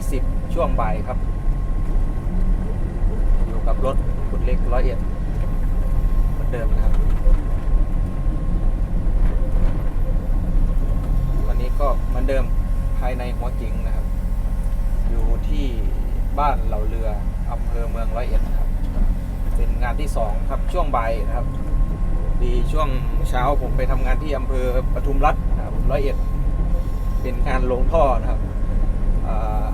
ที่ 10 ช่วงบ่ายครับ อยู่กับรถขุดเล็กร้อยเอ็ดเหมือนเดิมนะครับ วันนี้ก็เหมือนเดิมภายในหัวจิงนะครับ อยู่ที่บ้านเหล่าเรืออำเภอเมืองร้อยเอ็ดครับ เป็นงานที่สองครับช่วงบ่ายนะครับดีช่วงเช้าผมไปทำงานที่อำเภอปทุมรัฐนะครับร้อยเอ็ด เป็นงานลงท่อนะครับอ่า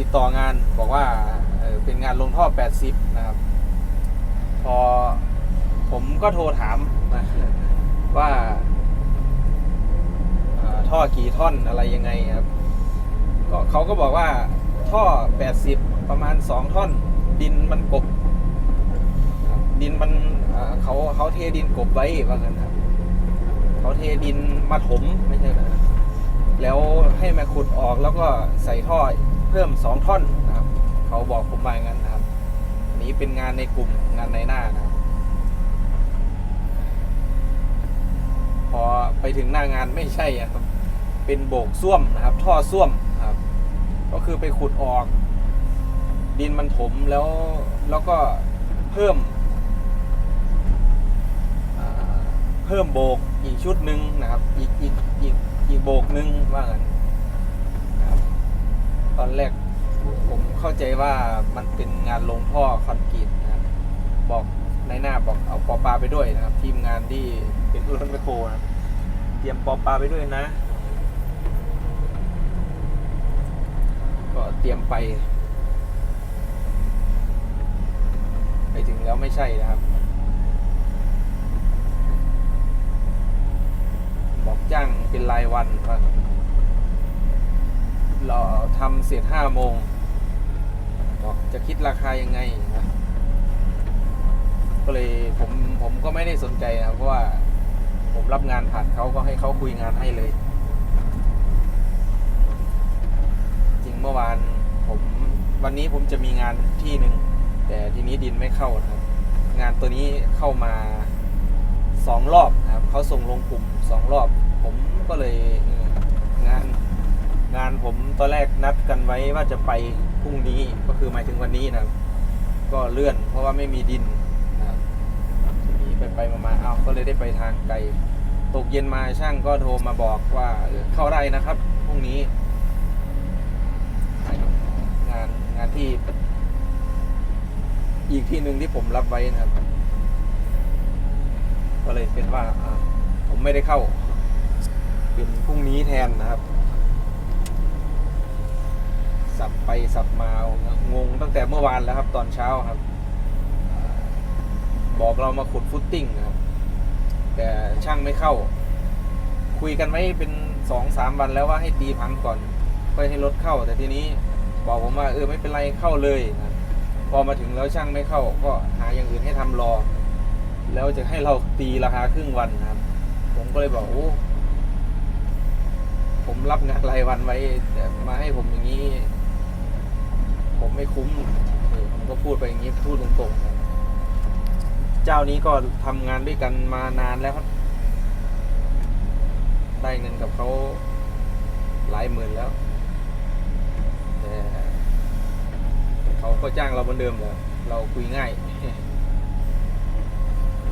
ติดต่องานบอกว่าเเป็นงานลงท่อ 80 นะครับ พอผมก็โทรถามนะว่าท่อกี่ท่อนอะไรยังไงครับก็เขาก็บอกว่าท่อ 80 ประมาณ 2 ท่อน ดินมันกบ ดินมันเขาเขาเทดินกบไว้ว่างั้นครับเขาเทดินมาถมไม่ใช่นะแล้วให้มาขุดออกแล้วก็ใส่ท่อ เพิ่มสองท่อนนะครับ เขาบอกผมมาอย่างนั้นนะครับนี้เป็นงานในกลุ่มงานในหน้านะครับ พอไปถึงหน้างานไม่ใช่อะครับ เป็นโบกส้วมนะครับ ท่อส้วมครับ ก็คือไปขุดออก ดินมันถมแล้วแล้วก็เพิ่มเพิ่มโบกอีกชุดหนึ่งนะครับ อีกอีกอีกอีกโบกหนึ่งว่างั้นนะครับ ตอนแรกผมเข้าใจว่ามันเป็นงานลงท่อคอนกรีตนะครับบอกในหน้าบอกเอาปอปลาไปด้วยนะครับ ทีมงานที่เป็นรถแมคโครนะครับเตรียมปอปลาไปด้วยนะ ก็เตรียมไป ไปถึงแล้วไม่ใช่นะครับ บอกจ้างเป็นรายวันว่า เราทำเสร็จห้าโมงบอกจะคิดราคายังไงนะก็เลยผมผมก็ไม่ได้สนใจนะเพราะว่าผมรับงานผ่านเขาก็ให้เขาคุยงานให้เลย จริงเมื่อวานผมวันนี้ผมจะมีงานที่หนึ่งแต่ทีนี้ดินไม่เข้านะครับ งานตัวนี้เข้ามาสองรอบนะครับเขาส่งลงกลุ่มสองรอบ ผมก็เลยงาน งานผมตอนแรกนัดกันไว้ว่าจะไปพรุ่งนี้ก็คือหมายถึงวันนี้นะก็เลื่อนเพราะว่าไม่มีดินนะทีนี้ไปไปมามาเอาก็เลยได้ไปทางไกลตกเย็นมาช่างก็โทรมาบอกว่าเข้าได้นะครับพรุ่งนี้ งานงานที่ อีกที่หนึ่งที่ผมรับไว้นะครับ ก็เลยเป็นว่าอ่าผมไม่ได้เข้า เป็นพรุ่งนี้แทนนะครับ สับไปสับมางงตั้งแต่เมื่อวานแล้วครับ ตอนเช้าครับ บอกเรามาขุดฟุตติ้งครับ แต่ช่างไม่เข้า คุยกันไว้เป็นสองสามวันแล้วว่าให้ตีพังก่อนค่อยให้รถเข้า แต่ทีนี้บอกผมว่าเออไม่เป็นไรเข้าเลยนะครับพอมาถึงแล้วช่างไม่เข้า ก็หาอย่างอื่นให้ทำรอ แล้วจะให้เราตีราคาครึ่งวันครับ ผมก็เลยบอกโอ้ผมรับงานรายวันไว้แต่มาให้ผมอย่างนี้ ผมไม่คุ้มเออผมก็พูดไปอย่างนี้พูดตรงๆครับเจ้านี้ก็ทำงานด้วยกันมานานแล้วครับ ได้เงินกับเขาหลายหมื่นแล้ว แต่เขาก็จ้างเราเหมือนเดิมแหละเราคุยง่าย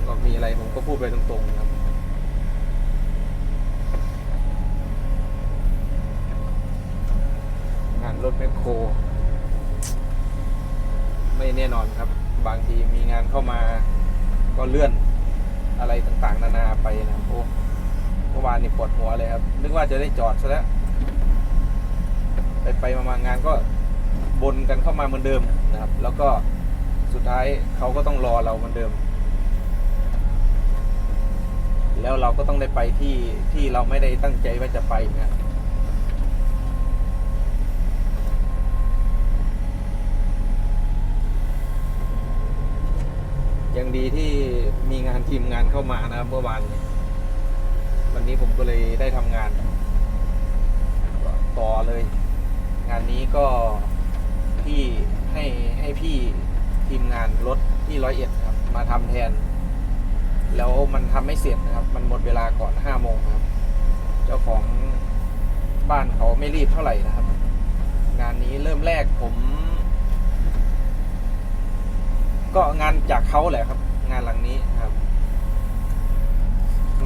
ก็มีอะไรผมก็พูดไปตรงๆครับงานรถแมคโคร แน่นอนครับ บางทีมีงานเข้ามาก็เลื่อนอะไรต่างๆ นานาไปนะโอ้เมื่อวานนี่ปวดหัวเลยครับ นึกว่าจะได้จอดซะแล้ว ไปไปมางานก็บนกันเข้ามาเหมือนเดิมนะครับ แล้วก็สุดท้ายเขาก็ต้องรอเราเหมือนเดิม แล้วเราก็ต้องได้ไปที่ที่เราไม่ได้ตั้งใจว่าจะไปนะครับ ยังดีที่มีงานทีมงานเข้ามานะครับเมื่อวานวันนี้ผมก็เลยได้ทำงาน ต่อเลย งานนี้ก็พี่ให้ให้พี่ทีมงานรถที่ร้อยเอ็ดครับ มาทำแทน แล้วมันทำไม่เสร็จนะครับ มันหมดเวลาก่อนห้าโมงครับ เจ้าของบ้านเขาไม่รีบเท่าไหร่นะครับ งานนี้เริ่มแรกผม ก็งานจากเขาแหละครับ งานหลังนี้ครับ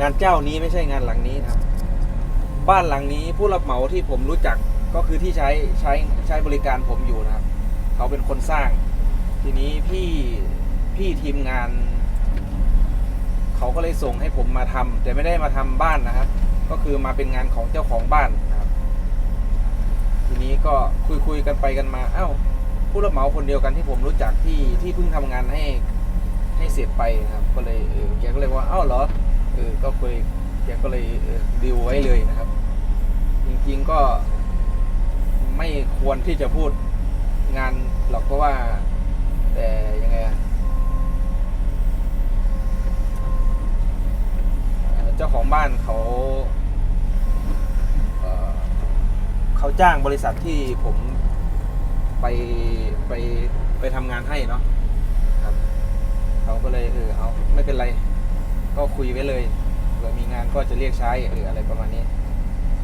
งานเจ้านี้ไม่ใช่งานหลังนี้ครับ บ้านหลังนี้ผู้รับเหมาที่ผมรู้จักก็คือที่ใช้ใช้ใช้บริการผมอยู่นะครับ เขาเป็นคนสร้าง ทีนี้พี่พี่ทีมงาน เขาก็เลยส่งให้ผมมาทำแต่ไม่ได้มาทำบ้านนะครับ ก็คือมาเป็นงานของเจ้าของบ้านนะครับ ทีนี้ก็คุยคุยกันไปกันมา เอ้า ผู้รับเหมาคนเดียวกันที่ผมรู้จักที่ที่เพิ่งทำงานให้ ให้เสร็จไปนะครับก็เลยเออแกก็เลยว่าเอ้าเหรอเออก็คุยแกก็เลยเออดิวไว้เลยนะครับ จริงๆก็ไม่ควรที่จะพูดงานหรอกเพราะว่า แต่ยังไงเจ้าของบ้านเขาเเขาจ้างบริษัทที่ผมไปไปไปทำงานให้เนาะ เขาก็เลยเออเอาไม่เป็นไร ก็คุยไว้เลยเผื่อมีงานก็จะเรียกใช้หรืออะไรประมาณนี้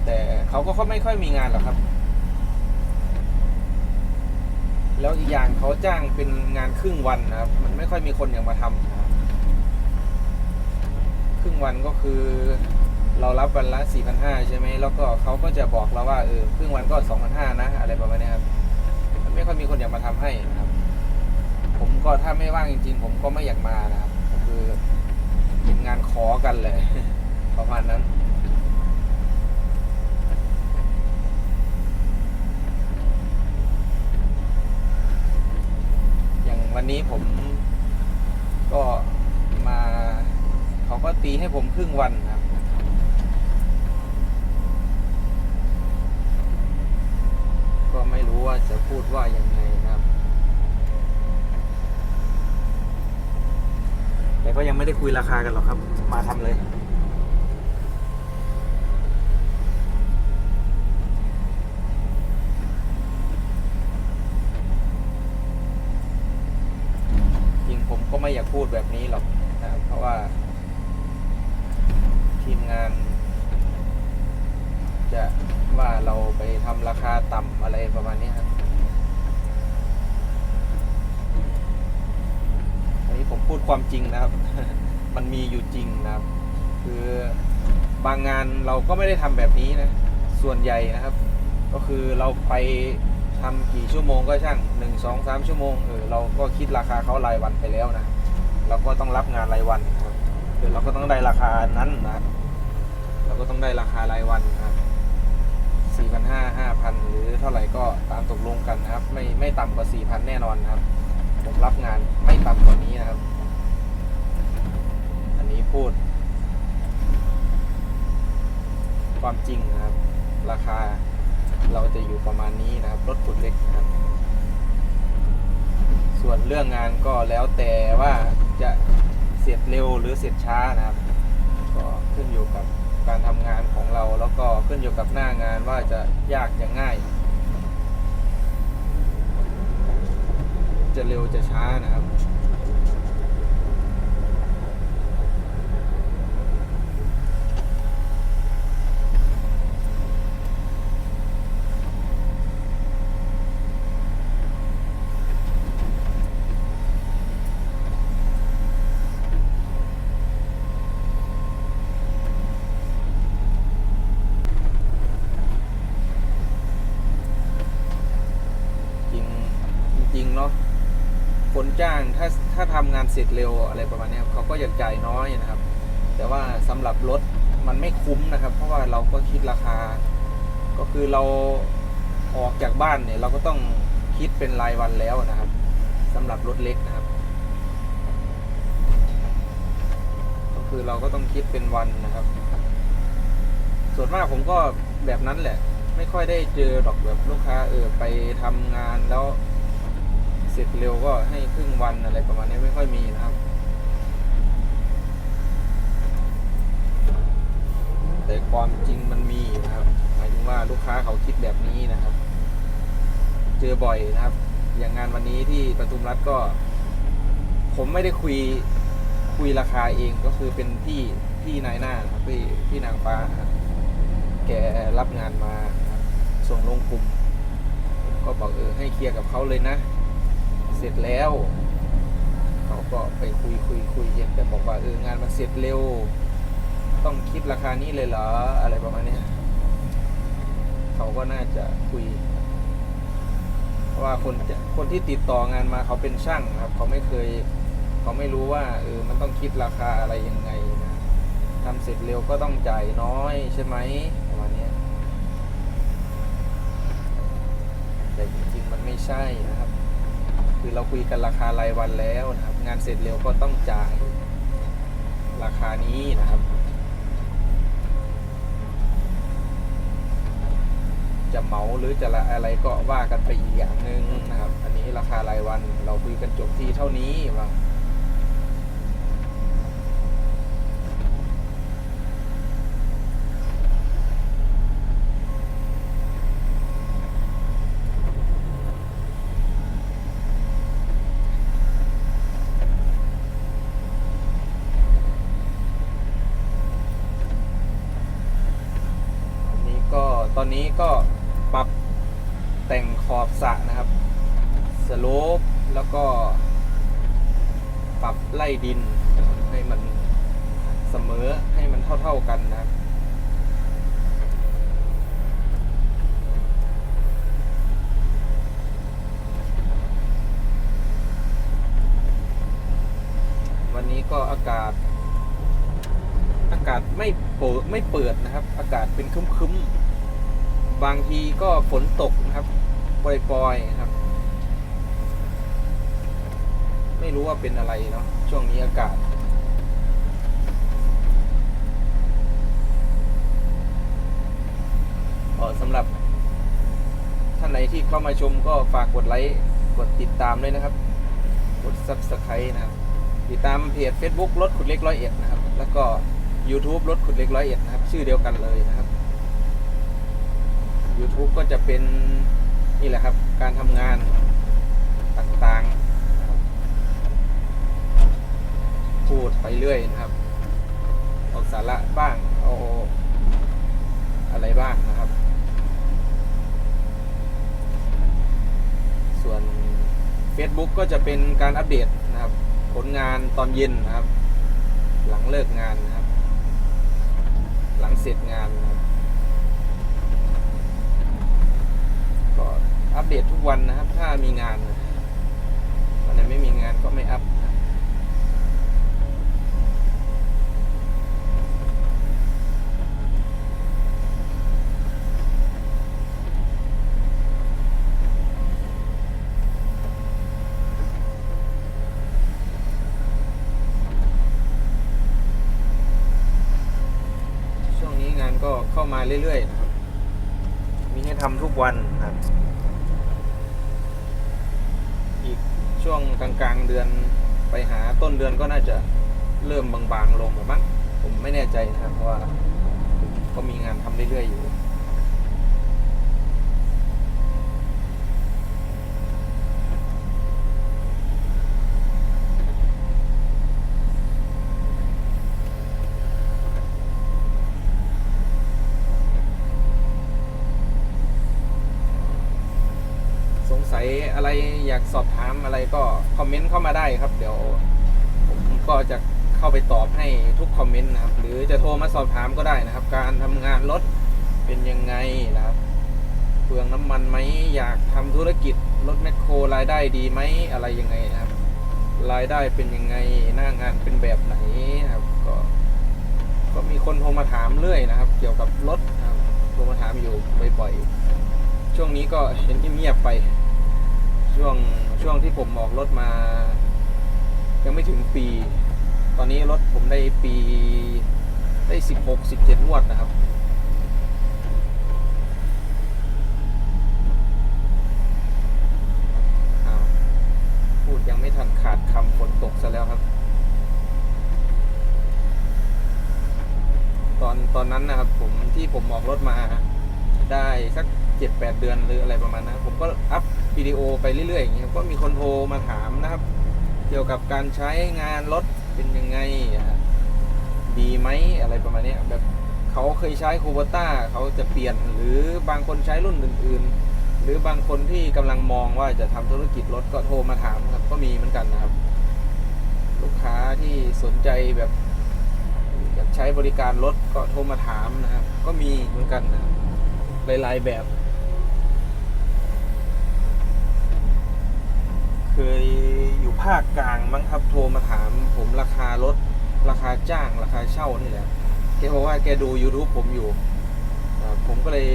แต่เขาก็ไม่ค่อยมีงานหรอกครับ แล้วอีกอย่างเขาจ้างเป็นงานครึ่งวันนะครับ มันไม่ค่อยมีคนอยากมาทำครึ่งวันก็คือเรารับวันละสี่พันห้าใช่ไหม แล้วก็เขาก็จะบอกเราว่าเออครึ่งวันก็สองพันห้านะ อะไรประมาณนี้ครับมันไม่ค่อยมีคนอยากมาทำให้นะครับ ก็ถ้าไม่ว่างจริงๆ ผมก็ไม่อยากมานะครับก็คือเป็นงานขอกันเลย ประมาณนั้น อย่างวันนี้ผมก็มาเขาก็ตีให้ผมครึ่งวันครับก็ไม่รู้ว่าจะพูดว่ายังไงนะครับ แต่ก็ยังไม่ได้คุยราคากันหรอกครับ มาทำเลย จริงผมก็ไม่อยากพูดแบบนี้หรอกนะครับเพราะว่า ทีมงาน จะว่าเราไปทำราคาต่ำอะไรประมาณนี้ครับ อันนี้ผมพูดความจริงนะครับ มันมีอยู่จริงนะครับ คือบางงาน เราก็ไม่ได้ทำแบบนี้นะ ส่วนใหญ่นะครับ ก็คือเราไปทำกี่ชั่วโมงก็ช่างหนึ่งสองสามชั่วโมงเออเราก็คิดราคาเขารายวันไปแล้วนะ เราก็ต้องรับงานรายวันครับคือเราก็ต้องได้ราคานั้นนะครับเราก็ต้องได้ราคารายวันนะครับสี่พันห้าห้าพันหรือเท่าไหร่ก็ตามตกลงกันนะครับ ไม่ไม่ต่ำกว่าสี่พันแน่นอนนะครับ ผมรับงานไม่ต่ำกว่านี้นะครับ อันนี้พูด ความจริงนะครับ ราคาเราจะอยู่ประมาณนี้นะครับ รถขุดเล็กนะครับ ส่วนเรื่องงานก็แล้วแต่ว่าจะเสร็จเร็วหรือเสร็จช้านะครับ ก็ขึ้นอยู่กับการทำงานของเราแล้วก็ขึ้นอยู่กับหน้างานว่าจะยากจะง่าย จะเร็วจะช้านะครับ จริงจริงๆเนาะคนจ้างถ้าถ้าทำงานเสร็จเร็วอะไรประมาณนี้เขาก็อยากจ่ายน้อยนะครับ แต่ว่าสำหรับรถมันไม่คุ้มนะครับ เพราะว่าเราก็คิดราคา ก็คือเราออกจากบ้านเนี่ย เราก็ต้องคิดเป็นรายวันแล้วนะครับสำหรับรถเล็กนะครับ ก็คือเราก็ต้องคิดเป็นวันนะครับ ส่วนมากผมก็แบบนั้นแหละ ไม่ค่อยได้เจอดอกแบบลูกค้าเออไปทำงานแล้ว ร็จเร็วก็ให้ครึ่งวันอะไรประมาณนี้ไม่ค่อยมีนะครับ แต่ความจริงมันมีนะครับ หมายถึงว่าลูกค้าเขาคิดแบบนี้นะครับ เจอบ่อยนะครับ อย่างงานวันนี้ที่ประทุมรัฐก็ ผมไม่ได้คุยคุยราคาเองก็คือเป็นพี่พี่นายหน้าครับพี่พี่นางฟ้าครับแกรับงานมาส่งลงกลุ่มก็บอกเออให้เคลียร์กับเขาเลยนะ เสร็จแล้วเขาก็ไปคุยคุยคุยกันแต่บอกว่าเอองานมันเสร็จเร็ว ต้องคิดราคานี้เลยเหรออะไรประมาณนี้เขาก็น่าจะคุยว่าคนจะคนที่ติดต่องานมาเขาเป็นช่างครับ เขาไม่เคย เขาไม่รู้ว่าเออมันต้องคิดราคาอะไรยังไงนะทำเสร็จเร็วก็ต้องจ่ายน้อยใช่ไหมประมาณนี้แต่จริงๆมันไม่ใช่นะครับ คือเราคุยกันราคารายวันแล้วนะครับ งานเสร็จเร็วก็ต้องจ่ายราคานี้นะครับจะเหมาหรือจะละอะไรก็ว่ากันไปอีกอย่างหนึ่งนะครับ อันนี้ราคารายวันเราคุยกันจบที่เท่านี้ว่า อันนี้ก็ตอ นี้ก็ปรับแต่งขอบสระนะครับสโลปแล้วก็ปรับไล่ดินให้มันเสมอให้มันเท่าๆกันนะครับวันนี้ก็อากาศ อากาศไม่เปิดไม่เปิดนะครับ อากาศเป็นคึ้มๆ บางทีก็ฝนตกนะครับปล่อยๆนะครับ ไม่รู้ว่าเป็นอะไรเนาะช่วงนี้อากาศเออสำหรับ ท่านไหนที่เข้ามาชมก็ฝากกดไลค์กดติดตามด้วยนะครับ กด subscribe นะครับ ติดตามเพจ Facebook รถขุดเล็กร้อยเอ็ดนะครับ แล้วก็ YouTube รถขุดเล็กร้อยเอ็ดนะครับ ชื่อเดียวกันเลยนะครับ YouTube ก็จะเป็นนี่แหละครับ การทำงานต่างๆ พูดไปเรื่อยนะครับ เอาสาระบ้าง เอาอะไรบ้างนะครับ ส่วน Facebook ก็จะเป็นการอัปเดตนะครับ ผลงานตอนเย็นนะครับ หลังเลิกงานนะครับ หลังเสร็จงานนะครับ ก็ อัปเดตทุกวันนะครับ ถ้ามีงานวันไหนไม่มีงานก็ไม่อัพช่วงนี้งานก็เข้ามาเรื่อยๆนะครับ มีให้ทำทุกวันนะครับ อีก ช่วงกลางๆเดือนไปหาต้นเดือนก็น่าจะเริ่มบางๆลงหรือมั้งผมไม่แน่ใจนะครับเพราะว่าก็มีงานทำเรื่อยๆอยู่ สงสัยอะไรอยากสอบถามอะไรก็คอมเมนต์เข้ามาได้ครับ เดี๋ยวผมก็จะเข้าไปตอบให้ทุกคอมเมนต์นะครับ หรือจะโทรมาสอบถามก็ได้นะครับ การทำงานรถเป็นยังไงนะครับเปลืองน้ำมันไหมอยากทำธุรกิจรถแมคโครรายได้ดีไหมอะไรยังไงนะครับ รายได้เป็นยังไงหน้างานเป็นแบบไหนนะครับ ก็ ก็มีคนโทรมาถามเรื่อยนะครับ เกี่ยวกับรถนะครับโทรมาถามอยู่บ่อยๆ ช่วงนี้ก็เห็นเงียบๆไป ช่วงช่วงที่ผมออกรถมา ยังไม่ถึงปี ตอนนี้รถผมได้ปีได้สิบหกสิบเจ็ดงวดนะครับ พูดยังไม่ทันขาดคำฝนตกซะแล้วครับ ตอนตอนนั้นนะครับผมที่ผมออกรถมาได้สักเจ็ดแปดเดือนหรืออะไรประมาณนั้นผมก็ วิดีโอไปเรื่อยๆอย่างเงี้ยครับก็มีคนโทรมาถามนะครับ เกี่ยวกับการใช้งานรถเป็นยังไงดีไหมอะไรประมาณนี้แบบเขาเคยใช้คูโบต้าเขาจะเปลี่ยนหรือบางคนใช้รุ่นอื่น ๆ หรือบางคนที่กำลังมองว่าจะทำธุรกิจรถก็โทรมาถามครับก็มีเหมือนกันนะครับ ลูกค้าที่สนใจแบบอยากใช้บริการรถก็โทรมาถามนะครับ ก็มีเหมือนกันนะหลายๆแบบ เคยอยู่ภาคกลางมั้งครับโทรมาถามผมราคารถราคาจ้างราคาเช่านี่แหละแกบอกว่าแกดู YouTube ผมอยู่ ผมก็เลย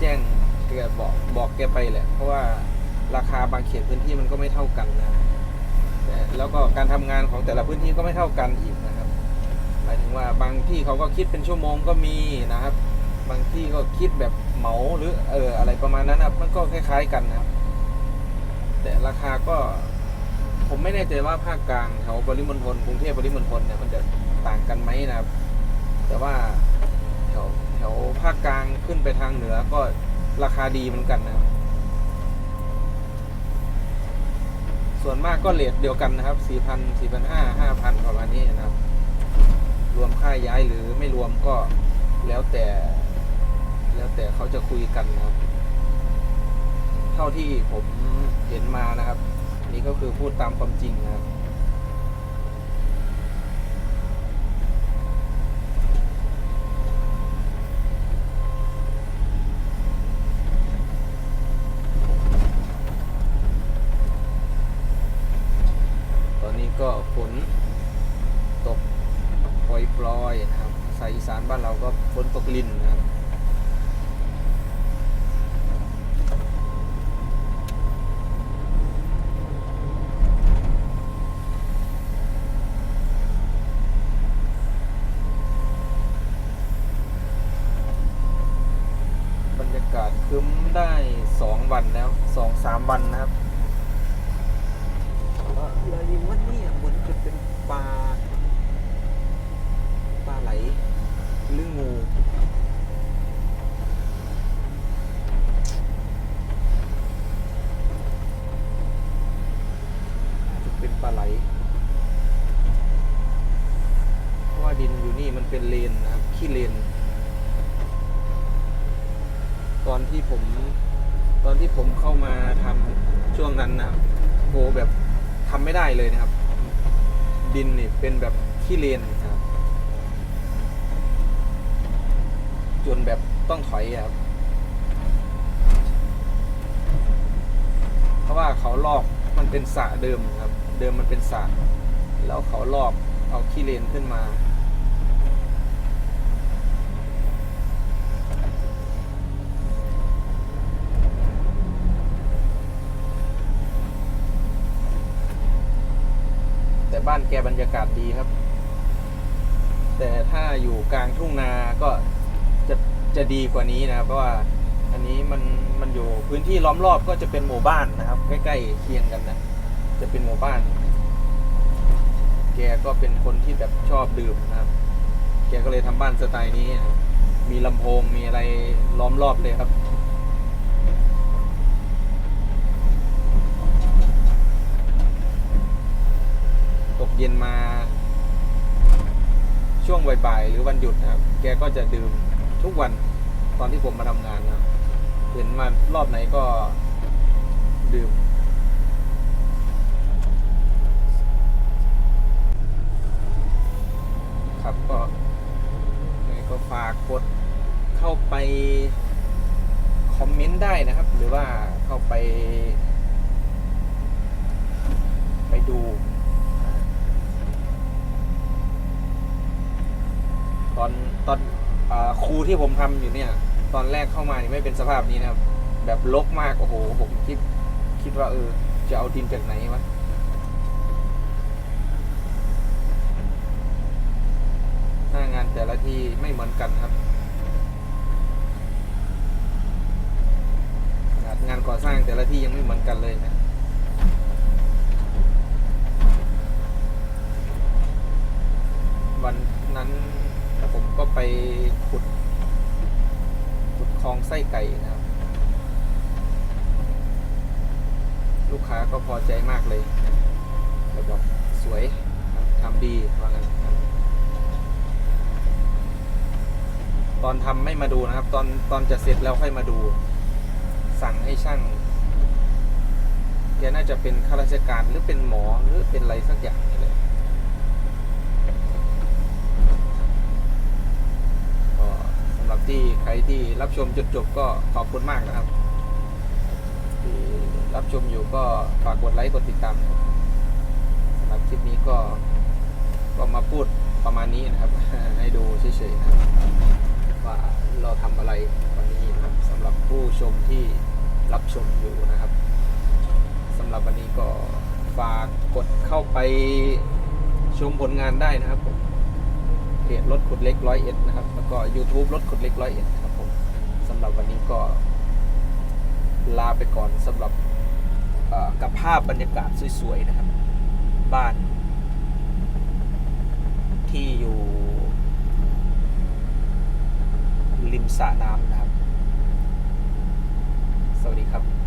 แจ้งแกบอกบอกแกไปแหละ เพราะว่าราคาบางเขตพื้นที่มันก็ไม่เท่ากันนะแแล้วก็การทำงานของแต่ละพื้นที่ก็ไม่เท่ากันอีกนะครับหมายถึงว่าบางที่เขาก็คิดเป็นชั่วโมงก็มีนะครับ บางที่ก็คิดแบบเหมาหรือเอออะไรประมาณนั้นนะมันก็คล้าย ๆ กันนะครับ แต่ราคาก็ผมไม่แน่ใจว่าภาคกลางแถวปริมณฑลกรุงเทพปริมณฑลเนี่ยมันจะต่างกันไหมนะครับ แต่ว่าแถวแถวภาคกลางขึ้นไปทางเหนือก็ราคาดีเหมือนกันนะครับ ส่วนมากก็เลทเดียวกันนะครับ4,000 4,500 5,000ประมาณนี้นะครับ รวมค่าย้ายหรือไม่รวมก็แล้วแต่ แล้วแต่เขาจะคุยกันนะครับ เท่าที่ผมเห็นมานะครับ นี่ก็คือพูดตามความจริงนะครับ ตอนนี้ก็ฝนตกปล่อยๆนะครับสายอีสานบ้านเราก็ฝนตกลินนะครับ บรรยากาศครึ้มได้สองวันแล้วสองสามวันนะครับเลยวันนี้เหมือนจะเป็นปลาปลาไหลหรืองู จะเป็นปลาไหล เพราะว่าดินอยู่นี่มันเป็นเลนนะครับ ขี้เลน ตอนที่ผมตอนที่ผมเข้ามาทำช่วงนั้นนะโหแบบทำไม่ได้เลยนะครับ ดินนี่เป็นแบบขี้เลนนะครับ จนแบบต้องถอยอะครับ เพราะว่าเขาลอกมันเป็นสระเดิมครับ เดิมมันเป็นสระแล้วเขาลอกเอาขี้เลนขึ้นมาแต่บ้านแกบรรยากาศดีครับ แต่ถ้าอยู่กลางทุ่งนาก็จะจะดีกว่านี้นะครับเพราะว่า อันนี้มันมันอยู่พื้นที่ล้อมรอบก็จะเป็นหมู่บ้านนะครับ ใกล้ๆเคียงกันนะ จะเป็นหมู่บ้าน แกก็เป็นคนที่แบบชอบดื่มนะครับ แกก็เลยทำบ้านสไตล์นี้นะมีลำโพงมีอะไรล้อมรอบเลยครับตกเย็นมาช่วงบ่ายๆหรือวันหยุดนะครับ แกก็จะดื่มทุกวันตอนที่ผมมาทำงานนะครับ ห็นมารอบไหนก็ดื่มครับก็ก็ฝากกดเข้าไปคอมเมนต์ได้นะครับ หรือว่าเข้าไป ไปดูตอนตอนอครูที่ผมทำอยู่เนี่ย ตอนแรกเข้ามานี่ไม่เป็นสภาพนี้นะครับแบบลกมาก โอ้โห ผมคิด คิดว่าเออ จะเอาดินจากไหนวะหน้างานแต่ละที่ไม่เหมือนกันครับงานก่อสร้างแต่ละที่ยังไม่เหมือนกันเลยนะวันนั้นผมก็ไปขุด คลองไส้ไก่นะครับ ลูกค้าก็พอใจมากเลยแล้วบอกสวยทำดีว่างั้นครับอนทำไม่มาดูนะครับ ตอนตอนจะเสร็จแล้วค่อยมาดู สั่งให้ช่างแกน่าจะเป็นข้าราชการหรือเป็นหมอหรือเป็นอะไรสักอย่างนี่แหละก็สำห รที่ใครที่รับชมจนจบก็ขอบคุณมากนะครับที่รับชมอยู่ก็ฝากกดไลค์กดติดตามสำหรับคลิปนี้ก็ก็มาพูดประมาณนี้นะครับ ให้ดูเฉยๆนะครับว่าเราทำอะไรวันนี้นะครับสำหรับผู้ชมที่รับชมอยู่นะครับสำหรับวันนี้ก็ฝากกดเข้าไปชมผลงานได้นะครับผมเพจรถขุดเล็กร้อยเอ็ดนะครับ แล้วก็ YouTube รถขุดเล็กร้อยเอ็ดำหรับวันนี้ก็ลาไปก่อนสำหรับกับภาพบรรยากาศสวยๆนะครับ บ้าน ที่อยู่ ริมสระน้ำนะครับ สวัสดีครับ